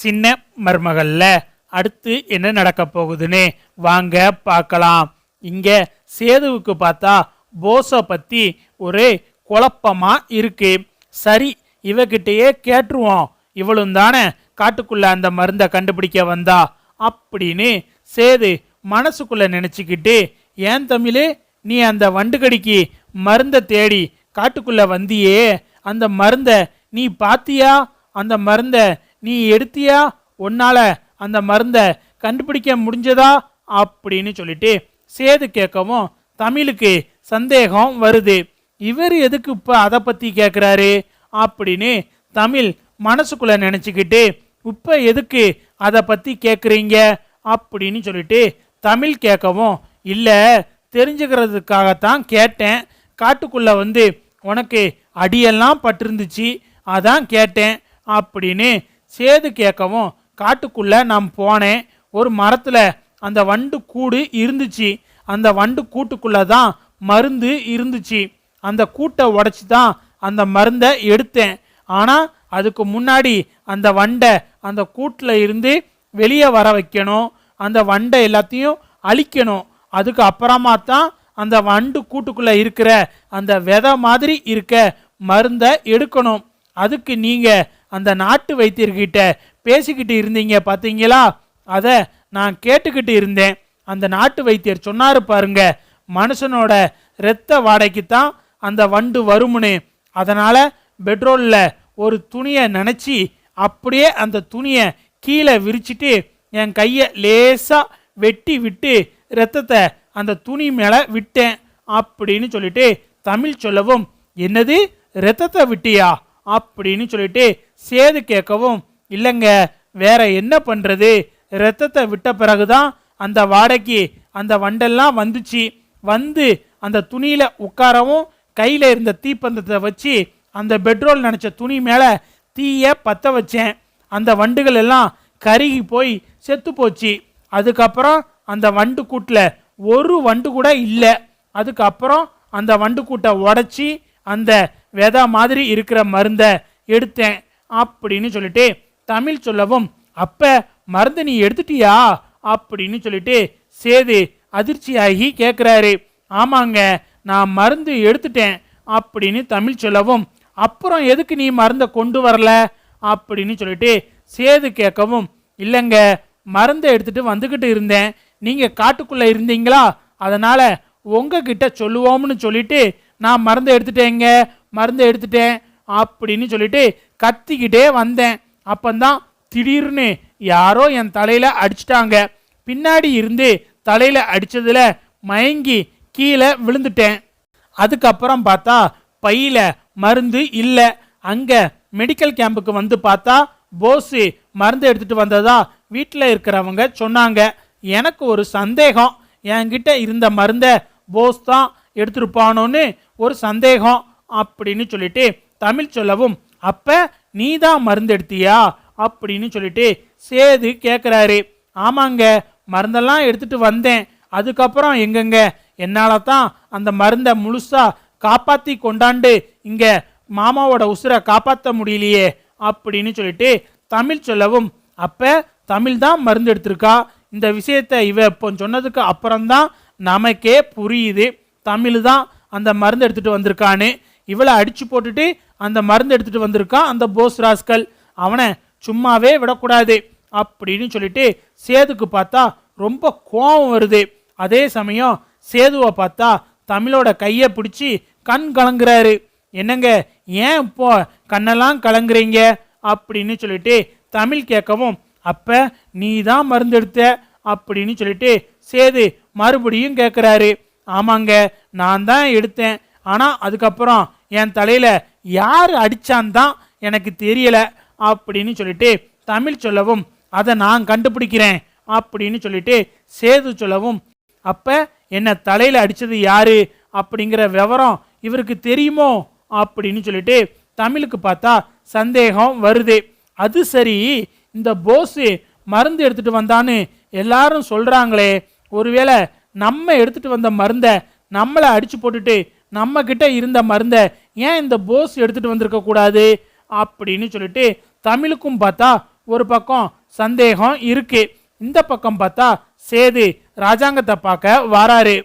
சின்ன மருமகள்ல. அடுத்து என்ன நடக்க போகுதுன்னு வாங்க பார்க்கலாம். இங்க சேதுவுக்கு பார்த்தா போஸை பத்தி ஒரே குழப்பமா இருக்கு. சரி இவகிட்டயே கேட்டுருவோம். இவளும் தானே காட்டுக்குள்ள அந்த மருந்தை கண்டுபிடிக்க வந்தா அப்படின்னு சேது மனசுக்குள்ள நினச்சிக்கிட்டு ஏன் தமிழே நீ அந்த வண்டுகடிக்கு மருந்தை தேடி காட்டுக்குள்ள வந்தியே? அந்த மருந்தை நீ பாத்தியா? அந்த மருந்தை நீ எடுத்தியா? உன்னால அந்த மருந்தை கண்டுபிடிக்க முடிஞ்சதா? அப்படின்னு சொல்லிட்டு சேது கேட்கவும் தமிழுக்கு சந்தேகம் வருது. இவர் எதுக்கு இப்போ அதை பற்றி கேட்குறாரு அப்படின்னு தமிழ் மனசுக்குள்ளே நினச்சிக்கிட்டு இப்போ எதுக்கு அதை பற்றி கேட்குறீங்க அப்படின்னு சொல்லிட்டு தமிழ் கேட்கவும் இல்லை தெரிஞ்சுக்கிறதுக்காகத்தான் கேட்டேன். காட்டுக்குள்ளே வந்து உனக்கு அடியெல்லாம் பட்டிருந்துச்சு. அதான் கேட்டேன். அப்படின்னு சேது கேட்கவும் காட்டுக்குள்ளே நான் போனேன். ஒரு மரத்தில் அந்த வண்டு கூடு இருந்துச்சு. அந்த வண்டு கூட்டுக்குள்ளே தான் மருந்து இருந்துச்சு. அந்த கூட்டை உடைச்சி தான் அந்த மருந்தை எடுத்தேன். ஆனால் அதுக்கு முன்னாடி அந்த வண்டை அந்த கூட்டில் இருந்து வெளியே வர வைக்கணும். அந்த வண்டை எல்லாத்தையும் அழிக்கணும். அதுக்கு அப்புறமா தான் அந்த வண்டு கூட்டுக்குள்ளே இருக்கிற அந்த விதை மாதிரி இருக்க மருந்தை எடுக்கணும். அதுக்கு நீங்கள் அந்த நாட்டு வைத்தியர்கிட்ட பேசிக்கிட்டு இருந்தீங்க பார்த்தீங்களா அதை நான் கேட்டுக்கிட்டு இருந்தேன். அந்த நாட்டு வைத்தியர் சொன்னார் பாருங்க மனுஷனோட இரத்த வாடகைக்குத்தான் தான் அந்த வண்டு வருமுன்னு அதனால் பெட்ரோலில் ஒரு துணியை நினச்சி அப்படியே அந்த துணியை கீழே விரிச்சிட்டு என் கையை லேசாக வெட்டி விட்டு ரத்தத்தை அந்த துணி மேலே விட்டேன் அப்படின்னு சொல்லிட்டு தமிழ் சொல்லவும் என்னது? ரத்தத்தை விட்டியா? அப்படின்னு சொல்லிட்டு சேது கேட்கவும் இல்லைங்க வேற என்ன பண்ணுறது ரத்தத்தை விட்ட பிறகுதான் அந்த வாடகைக்கு அந்த வண்டெல்லாம் வந்துச்சு. வந்து அந்த துணியில் உட்காரவும் கையில் இருந்த தீப்பந்தத்தை வச்சு அந்த பெட்ரோல் நினச்ச துணி மேலே தீயை பற்ற வச்சேன். அந்த வண்டுகள் எல்லாம் கருகி போய் செத்து போச்சு. அதுக்கப்புறம் அந்த வண்டு கூட்டில் ஒரு வண்டு கூட இல்லை. அதுக்கப்புறம் அந்த வண்டு கூட்டை உடச்சி அந்த விதை மாதிரி இருக்கிற மருந்தை எடுத்தேன். அப்படின்னு சொல்லிட்டு தமிழ் சொல்லவும் அப்ப மருந்து நீ எடுத்துட்டியா? அப்படின்னு சொல்லிட்டு சேது அதிர்ச்சியாகி கேட்குறாரு ஆமாங்க நான் மருந்து எடுத்துட்டேன் அப்படின்னு தமிழ் சொல்லவும் அப்புறம் எதுக்கு நீ மருந்தை கொண்டு வரல? அப்படின்னு சொல்லிட்டு சேது கேட்கவும் இல்லைங்க மருந்தை எடுத்துட்டு வந்துக்கிட்டு இருந்தேன். நீங்கள் காட்டுக்குள்ளே இருந்தீங்களா? அதனால் உங்ககிட்ட சொல்லுவோம்னு சொல்லிட்டு நான் மருந்தை எடுத்துட்டேங்க மருந்தை எடுத்துட்டேன். அப்படின்னு சொல்லிட்டு கத்திக்கிட்டே வந்தேன். அப்பந்தான் திடீர்னு யாரோ என் தலையில் அடிச்சிட்டாங்க. பின்னாடி இருந்து தலையில் அடித்ததில் மயங்கி கீழே விழுந்துட்டேன். அதுக்கப்புறம் பார்த்தா பையில் மருந்து இல்லை. அங்கே மெடிக்கல் கேம்புக்கு வந்து பார்த்தா போஸு மருந்து எடுத்துகிட்டு வந்ததா வீட்டில் இருக்கிறவங்க சொன்னாங்க. எனக்கு ஒரு சந்தேகம். என்கிட்ட இருந்த மருந்தை போஸ் தான் எடுத்துருப்பானோன்னு ஒரு சந்தேகம் அப்படின்னு சொல்லிட்டு தமிழ் சொல்லவும் அப்ப நீ தான் மருந்தெடுத்தியா? அப்படின்னு சொல்லிட்டு சேது கேட்குறாரு ஆமாங்க மருந்தெல்லாம் எடுத்துட்டு வந்தேன். அதுக்கப்புறம் எங்கங்க? என்னால் தான் அந்த மருந்தை முழுசாக காப்பாற்றி கொண்டாண்டு இங்கே மாமாவோட உசுரை காப்பாற்ற முடியலையே? அப்படின்னு சொல்லிட்டு தமிழ் சொல்லவும் அப்போ தமிழ் தான் மருந்து எடுத்திருக்கா இந்த விஷயத்தை இவ இப்போ சொன்னதுக்கு அப்புறம்தான் நமக்கே புரியுது. தமிழ் தான் அந்த மருந்து எடுத்துகிட்டு வந்திருக்கான்னு. இவளை அடித்து போட்டுட்டு அந்த மருந்து எடுத்துகிட்டு வந்திருக்கான் அந்த போஸ் ராஸ்கல். அவனை சும்மாவே விடக்கூடாது அப்படின்னு சொல்லிட்டு சேதுக்கு பார்த்தா ரொம்ப கோபம் வருது. அதே சமயம் சேதுவை பார்த்தா தமிழோட கையை பிடிச்சி கண் கலங்குறாரு. என்னங்க ஏன் இப்போ கண்ணெல்லாம் கலங்குறீங்க? அப்படின்னு சொல்லிட்டு தமிழ் கேட்கவும் அப்போ நீ தான் மருந்து எடுத்த? அப்படின்னு சொல்லிட்டு சேது மறுபடியும் கேட்குறாரு ஆமாங்க நான் தான் எடுத்தேன். ஆனால் அதுக்கப்புறம் என் தலையில் யார் அடிச்சான் தான் எனக்கு தெரியலை அப்படின்னு சொல்லிட்டு தமிழ் சொல்லவும் அதை நான் கண்டுபிடிக்கிறேன் அப்படின்னு சொல்லிட்டு சேது சொல்லவும் அப்போ என்ன தலையில் அடித்தது யார்? அப்படிங்கிற விவரம் இவருக்கு தெரியுமோ அப்படின்னு சொல்லிட்டு தமிழுக்கு பார்த்தா சந்தேகம் வருது. அது சரி இந்த போஸு மருந்து எடுத்துகிட்டு வந்தான்னு எல்லாரும் சொல்கிறாங்களே ஒருவேளை நம்ம எடுத்துகிட்டு வந்த மருந்தை நம்மளை அடித்து போட்டுட்டு நம்ம இருந்த மருந்தை ஏன் இந்த போஸ் எடுத்துகிட்டு வந்திருக்கக்கூடாது அப்படின்னு சொல்லிட்டு தமிழுக்கும் பார்த்தா ஒரு பக்கம் சந்தேகம் இருக்கு. இந்த பக்கம் பார்த்தா சேது ராஜாங்கத்தை பார்க்க வராரு.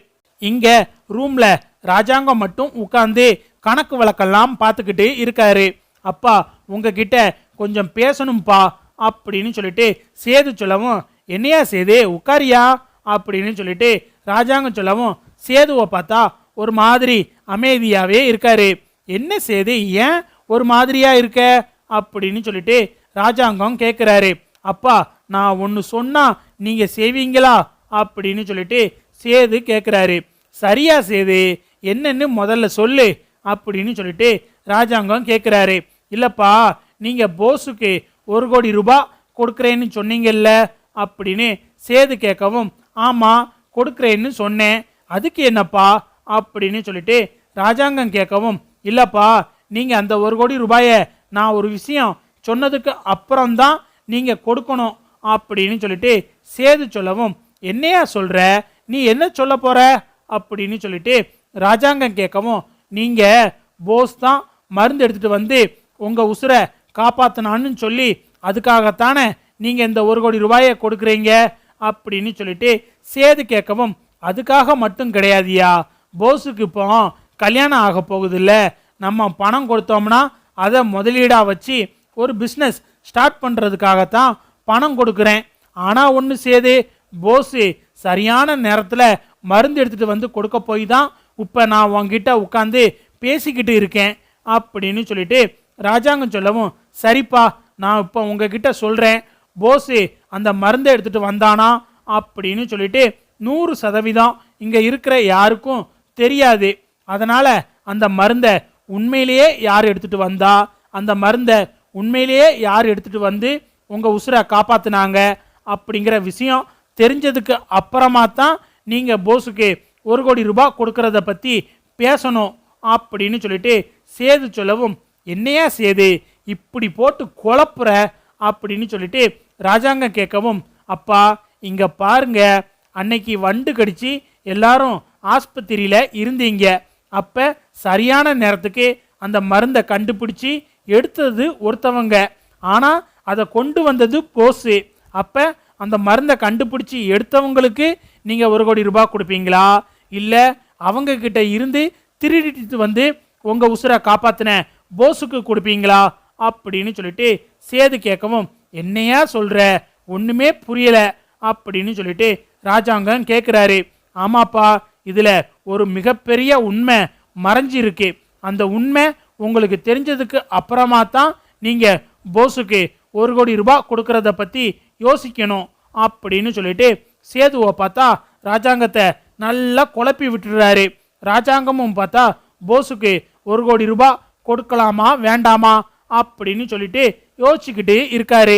இங்க ரூம்ல ராஜாங்கம் மட்டும் உட்காந்து கணக்கு வழக்கெல்லாம் பார்த்துக்கிட்டு இருக்காரு. அப்பா உங்ககிட்ட கொஞ்சம் பேசணும்ப்பா அப்படின்னு சொல்லிட்டு சேது சொல்லவும் என்னையா சேது உட்காரியா? அப்படின்னு சொல்லிட்டு ராஜாங்கம் சொல்லவும் சேதுவை பார்த்தா ஒரு மாதிரி அமைதியாகவே இருக்காரு. என்ன செய்து ஏன் ஒரு மாதிரியாக இருக்க? அப்படின்னு சொல்லிட்டு ராஜாங்கம் கேட்குறாரு அப்பா நான் ஒன்று சொன்னால் நீங்கள் செய்வீங்களா? அப்படின்னு சொல்லிட்டு சேது கேட்குறாரு சரியா சேது என்னன்னு முதல்ல சொல்லு அப்படின்னு சொல்லிட்டு ராஜாங்கம் கேட்குறாரு இல்லைப்பா நீங்கள் போஸுக்கு ஒரு கோடி ரூபாய் கொடுக்குறேன்னு சொன்னீங்கல்ல அப்படின்னு சேது கேட்கவும் ஆமாம் கொடுக்குறேன்னு சொன்னேன். அதுக்கு என்னப்பா அப்படின்னு சொல்லிட்டு ராஜாங்கம் கேட்கவும் இல்லைப்பா நீங்கள் அந்த ஒரு கோடி ரூபாயை நான் ஒரு விஷயம் சொன்னதுக்கு அப்புறம்தான் நீங்கள் கொடுக்கணும் அப்படின்னு சொல்லிட்டு சேது சொல்லவும் என்னையா சொல்கிற நீ என்ன சொல்ல போகிற அப்படின்னு சொல்லிட்டு ராஜாங்கம் கேட்கவும் நீங்கள் போஸ் தான் மருந்து எடுத்துகிட்டு வந்து உங்கள் உசுரை காப்பாற்றினான்னு சொல்லி அதுக்காகத்தானே நீங்கள் இந்த ஒரு கோடி ரூபாயை கொடுக்குறீங்க? அப்படின்னு சொல்லிட்டு சேது கேட்கவும் அதுக்காக மட்டும் கிடையாதியா போஸுக்கு இப்போ கல்யாணம் ஆக போகுதில்ல. நம்ம பணம் கொடுத்தோம்னா அதை முதலீடாக வச்சு ஒரு பிஸ்னஸ் ஸ்டார்ட் பண்ணுறதுக்காகத்தான் பணம் கொடுக்குறேன். ஆனால் ஒன்று சேது போஸு சரியான நேரத்தில் மருந்து எடுத்துகிட்டு வந்து கொடுக்க போய் தான் இப்போ நான் உங்ககிட்ட உட்காந்து பேசிக்கிட்டு இருக்கேன் அப்படின்னு சொல்லிட்டு ராஜாங்கம் சொல்லவும் சரிப்பா நான் இப்போ உங்ககிட்ட சொல்கிறேன் போஸு அந்த மருந்தை எடுத்துகிட்டு வந்தானா அப்படின்னு சொல்லிட்டு நூறு சதவீதம் இங்கே இருக்கிற யாருக்கும் தெரியாது. அதனால் அந்த மருந்தை உண்மையிலேயே யார் எடுத்துகிட்டு வந்தா அந்த மருந்தை உண்மையிலேயே யார் எடுத்துகிட்டு வந்து உங்கள் உசுரை காப்பாற்றினாங்க அப்படிங்கிற விஷயம் தெரிஞ்சதுக்கு அப்புறமா தான் நீங்கள் போஸுக்கு ஒரு கோடி ரூபாய் கொடுக்கறத பற்றி பேசணும் அப்படின்னு சொல்லிட்டு சேது சொல்லவும் என்னையா சேது இப்படி போட்டு குழப்புற? அப்படின்னு சொல்லிட்டு ராஜாங்கம் கேட்கவும் அப்பா இங்கே பாருங்க அன்னைக்கு வண்டு கடிச்சு எல்லாரும் ஆஸ்பத்திரியில் இருந்தீங்க. அப்போ சரியான நேரத்துக்கு அந்த மருந்தை கண்டுபிடிச்சி எடுத்தது ஒருத்தவங்க. ஆனால் அதை கொண்டு வந்தது போஸு. அப்போ அந்த மருந்தை கண்டுபிடிச்சி எடுத்தவங்களுக்கு நீங்கள் ஒரு கோடி ரூபாய் கொடுப்பீங்களா? இல்லை அவங்க கிட்ட இருந்து திருடிட்டு வந்து உங்கள் உசுரை காப்பாத்தின போஸுக்கு கொடுப்பீங்களா? அப்படின்னு சொல்லிட்டு சேது கேட்கவும் என்னையா சொல்கிற ஒன்றுமே புரியலை. அப்படின்னு சொல்லிட்டு ராஜாங்கம் கேட்குறாரு ஆமாப்பா இதில் ஒரு மிகப்பெரிய உண்மை மறைஞ்சிருக்கு. அந்த உண்மை உங்களுக்கு தெரிஞ்சதுக்கு அப்புறமா தான் நீங்கள் போஸுக்கு ஒரு கோடி ரூபாய் கொடுக்கறத பற்றி யோசிக்கணும் அப்படின்னு சொல்லிட்டு சேதுவை பார்த்தா ராஜாங்கத்தை நல்லா குழப்பி விட்டுடுறாரு. ராஜாங்கமும் பார்த்தா போஸுக்கு ஒரு கோடி ரூபாய் கொடுக்கலாமா வேண்டாமா அப்படின்னு சொல்லிட்டு யோசிச்சுக்கிட்டு இருக்காரு.